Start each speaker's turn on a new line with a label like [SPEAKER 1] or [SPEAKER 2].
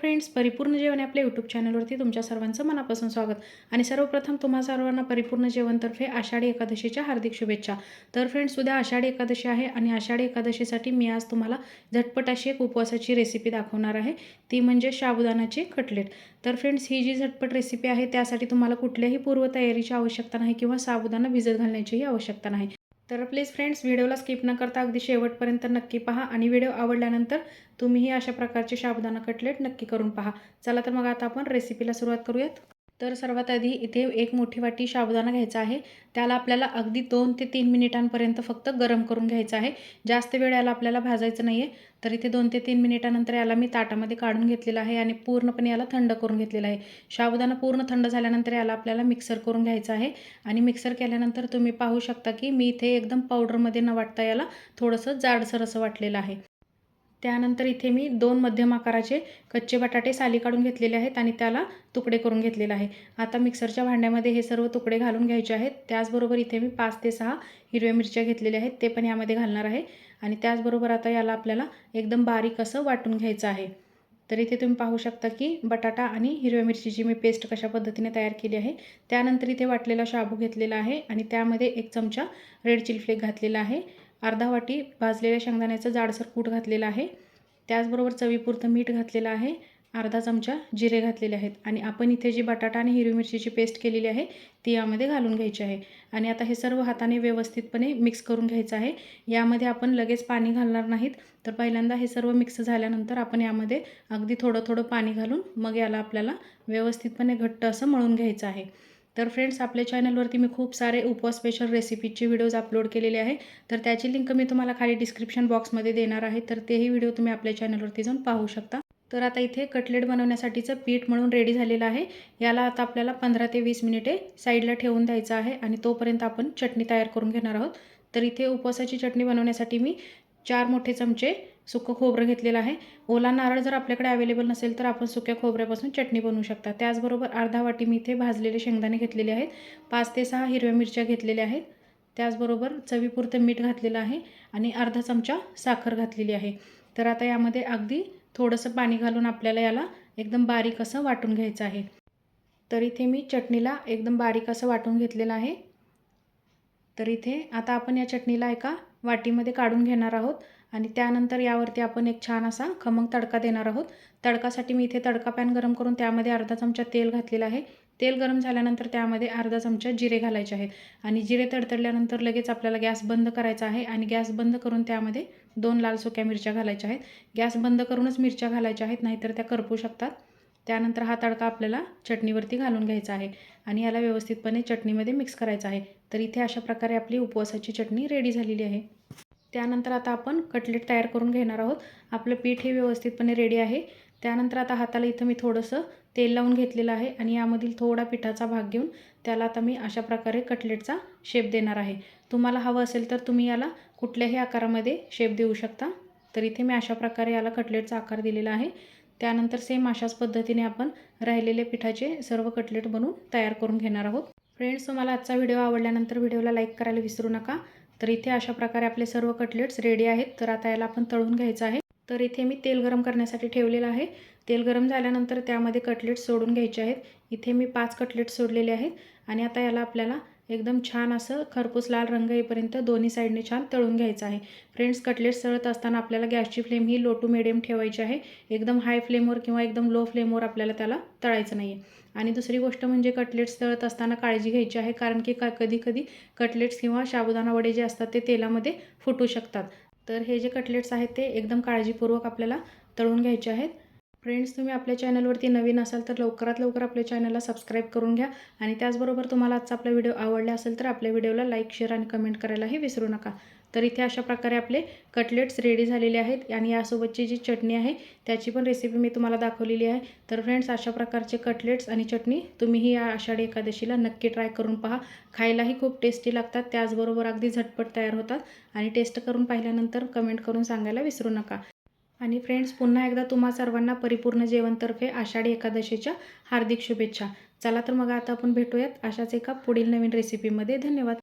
[SPEAKER 1] Friends परिपूर्ण जेवण आपल्या यूट्यूब चॅनलवरती तुमच्या सर्वांचं मनापासून स्वागत. आणि सर्वप्रथम तुम्हा सर्वांना परिपूर्ण जेवणतर्फे आषाढी एकादशीच्या हार्दिक शुभेच्छा. तर फ्रेंड्स उद्या आषाढी एकादशी आहे आणि आषाढी एकादशीसाठी मी आज तुम्हाला झटपट अशी एक उपवासाची रेसिपी दाखवणार आहे. ती म्हणजे साबुदाणाचे कटलेट. तर फ्रेंड्स ही जी झटपट रेसिपी आहे त्यासाठी तुम्हाला कुठल्याही पूर्वतयारीची आवश्यकता नाही किंवा साबुदाणा भिजत घालण्याचीही आवश्यकता नाही. तर प्लीज फ्रेंड्स व्हिडिओला स्किप न करता अगदी शेवटपर्यंत नक्की पहा आणि व्हिडिओ आवडल्यानंतर तुम्हीही अशा प्रकारचे शाबुदाना कटलेट नक्की करून पहा. चला तर मग आता आपण रेसिपीला सुरुवात करूयात. तर सर्वात आधी इथे एक मोठी वाटी साबुदाणा घ्यायचा आहे. त्याला आपल्याला अगदी दोन ते तीन मिनिटांपर्यंत फक्त गरम करून घ्यायचं आहे. जास्त वेळ याला आपल्याला भाजायचं नाही आहे तर इथे दोन ते तीन मिनिटानंतर याला मी ताटामध्ये काढून घेतलेलं आहे आणि पूर्णपणे याला थंड करून घेतलेलं आहे. साबुदाणा पूर्ण थंड झाल्यानंतर याला आपल्याला मिक्सर करून घ्यायचं आहे. आणि मिक्सर केल्यानंतर तुम्ही पाहू शकता की मी इथे एकदम पावडरमध्ये न वाटता याला थोडंसं जाडसर असं वाटलेलं आहे. त्यानंतर इथे मी दोन मध्यम आकाराचे कच्चे बटाटे साली काढून घेतलेले आहेत आणि त्याला तुकडे करून घेतलेले आहे. आता मिक्सरच्या भांड्यामध्ये हे सर्व तुकडे घालून घ्यायचे आहेत. त्याचबरोबर इथे मी पाच ते सहा हिरव्या मिरच्या घेतलेल्या आहेत. ते पण यामध्ये घालणार आहे. आणि त्याचबरोबर आता याला आपल्याला एकदम बारीक असं वाटून घ्यायचं आहे. तर इथे तुम्ही पाहू शकता की बटाटा आणि हिरव्या मिरचीची मी पेस्ट कशा पद्धतीने तयार केली आहे. त्यानंतर इथे वाटलेला शाबू घेतलेला आहे आणि त्यामध्ये एक चमचा रेड चिली फ्लेक घातलेला आहे. अर्धा वाटी भाजलेल्या शेंगदाण्याचं जाडसर कूट घातलेलं आहे. त्याचबरोबर चवीपुरतं मीठ घातलेलं आहे. अर्धा चमचा जिरे घातलेले आहेत. आणि आपण इथे जी बटाटा आणि हिरवी मिरचीची पेस्ट केलेली आहे ती यामध्ये घालून घ्यायची आहे. आणि आता हे सर्व हाताने व्यवस्थितपणे मिक्स करून घ्यायचं आहे. यामध्ये आपण लगेच पाणी घालणार नाहीत. तर पहिल्यांदा हे सर्व मिक्स झाल्यानंतर आपण यामध्ये अगदी थोडं थोडं पाणी घालून मग याला आपल्याला व्यवस्थितपणे घट्ट असं मळून घ्यायचं आहे. तर फ्रेंड्स आपल्या चॅनलवरती मी खूप सारे उपवास स्पेशल रेसिपीचे व्हिडिओज अपलोड केलेले आहे. तर त्याची लिंक मी तुम्हाला खाली डिस्क्रिप्शन बॉक्समध्ये देणार आहे. तर तेही व्हिडिओ तुम्ही आपल्या चॅनलवरती जाऊन पाहू शकता. तर आता इथे कटलेट बनवण्यासाठीचं पीठ म्हणून रेडी झालेलं आहे. याला आता आपल्याला पंधरा ते वीस मिनिटे साईडला ठेवून द्यायचं आहे आणि तोपर्यंत आपण चटणी तयार करून घेणार आहोत. तर इथे उपवासाची चटणी बनवण्यासाठी मी चार मोठे चमचे सुकं खोबरं घेतलेलं आहे. ओला नारळ जर आपल्याकडे अवेलेबल नसेल तर आपण सुक्या खोबऱ्यापासून चटणी बनवू शकता. त्याचबरोबर अर्धा वाटी मी इथे भाजलेले शेंगदाणे घेतलेले आहेत. पाच ते सहा हिरव्या मिरच्या घेतलेल्या आहेत. त्याचबरोबर चवीपुरतं मीठ घातलेलं आहे आणि अर्धा चमचा साखर घातलेली आहे. तर आता यामध्ये अगदी थोडंसं पाणी घालून आपल्याला याला एकदम बारीक असं वाटून घ्यायचं आहे. तर इथे मी चटणीला एकदम बारीक असं वाटून घेतलेलं आहे. तर इथे आता आपण या चटणीला एका वाटीमध्ये काढून घेणार आहोत. आणि त्यानंतर यावरती आपण एक छान असा खमंग तडका देणार आहोत. तडकासाठी मी इथे तडका पॅन गरम करून त्यामध्ये अर्धा चमचा तेल घातलेलं आहे. तेल गरम झाल्यानंतर त्यामध्ये अर्धा चमचा जिरे घालायचे आहेत. आणि जिरे तडतडल्यानंतर लगेच आपल्याला गॅस बंद करायचा आहे आणि गॅस बंद करून त्यामध्ये दोन लाल सुक्या मिरच्या घालायच्या आहेत. गॅस बंद करूनच मिरच्या घालायच्या आहेत नाहीतर त्या करपू शकतात. त्यानंतर हा तडका आपल्याला चटणीवरती घालून घ्यायचा आहे आणि याला व्यवस्थितपणे चटणीमध्ये मिक्स करायचा आहे. तर इथे अशा प्रकारे आपली उपवासाची चटणी रेडी झालेली आहे. त्यानंतर आता आपण कटलेट तयार करून घेणार आहोत. आपलं पीठ हे व्यवस्थितपणे रेडी आहे. त्यानंतर आता हाताला इथं मी थोडंसं तेल लावून घेतलेलं आहे आणि यामधील थोडा पिठाचा भाग घेऊन त्याला आता मी अशा प्रकारे कटलेटचा शेप देणार आहे. तुम्हाला हवं असेल तर तुम्ही याला कुठल्याही आकारामध्ये शेप देऊ शकता. तर इथे मी अशा प्रकारे याला कटलेटचा आकार दिलेला आहे. त्यानंतर सेम अशाच पद्धतीने आपण राहिलेले पिठाचे सर्व कटलेट बनवून तयार करून घेणार आहोत. फ्रेंड्स तुम्हाला आजचा व्हिडिओ आवडल्यानंतर व्हिडिओला लाईक करायला विसरू नका. तर इथे अशा प्रकारे आपले सर्व कटलेट्स रेडी आहेत. तर आता याला आपण तळून घ्यायचं आहे. तर इथे मी तेल गरम करण्यासाठी ठेवलेलं आहे. तेल गरम झाल्यानंतर त्यामध्ये कटलेट्स सोडून घ्यायचे आहेत. इथे मी पाच कटलेट्स सोडलेले आहेत. आणि आता याला आपल्याला एकदम छान असं खरपूस लाल रंग येईपर्यंत दोन्ही साईडने छान तळून घ्यायचं आहे. फ्रेंड्स कटलेट्स तळत असताना आपल्याला गॅसची फ्लेम ही लो टू मिडियम ठेवायची आहे. एकदम हाय फ्लेमवर किंवा एकदम लो फ्लेमवर आपल्याला त्याला तळायचं नाही आहे आणि दुसरी गोष्ट म्हणजे कटलेट्स तळत असताना काळजी घ्यायची आहे कारण की का कधी कधी कटलेट्स किंवा साबुदाणा वडे जे असतात ते तेलामध्ये फुटू शकतात. तर हे जे कटलेट्स आहेत ते एकदम काळजीपूर्वक आपल्याला तळून घ्यायचे आहेत. फ्रेंड्स तुम्ही आपल्या चॅनलवरती नवीन असाल तर लवकरात लवकर आपल्या चॅनलला सबस्क्राईब करून घ्या. आणि त्याचबरोबर तुम्हाला आजचा आपला व्हिडिओ आवडला असेल तर आपल्या व्हिडिओला लाईक शेअर आणि कमेंट करायलाही विसरू नका. तर इथे अशा प्रकारे आपले कटलेट्स रेडी झालेले आहेत आणि यासोबतची जी चटणी आहे त्याची पण रेसिपी मी तुम्हाला दाखवलेली आहे. तर फ्रेंड्स अशा प्रकारचे कटलेट्स आणि चटणी तुम्हीही या आषाढी एकादशीला नक्की ट्राय करून पहा. खायलाही खूप टेस्टी लागतात त्याचबरोबर अगदी झटपट तयार होतात. आणि टेस्ट करून पाहिल्यानंतर कमेंट करून सांगायला विसरू नका. आणि फ्रेंड्स पुन्हा एकदा तुम्हा सर्वांना परिपूर्ण जेवणतर्फे आषाढी एकादशीच्या हार्दिक शुभेच्छा. चला तर मग आता आपण भेटूयात अशाच एका पुढील नवीन रेसिपीमध्ये धन्यवाद.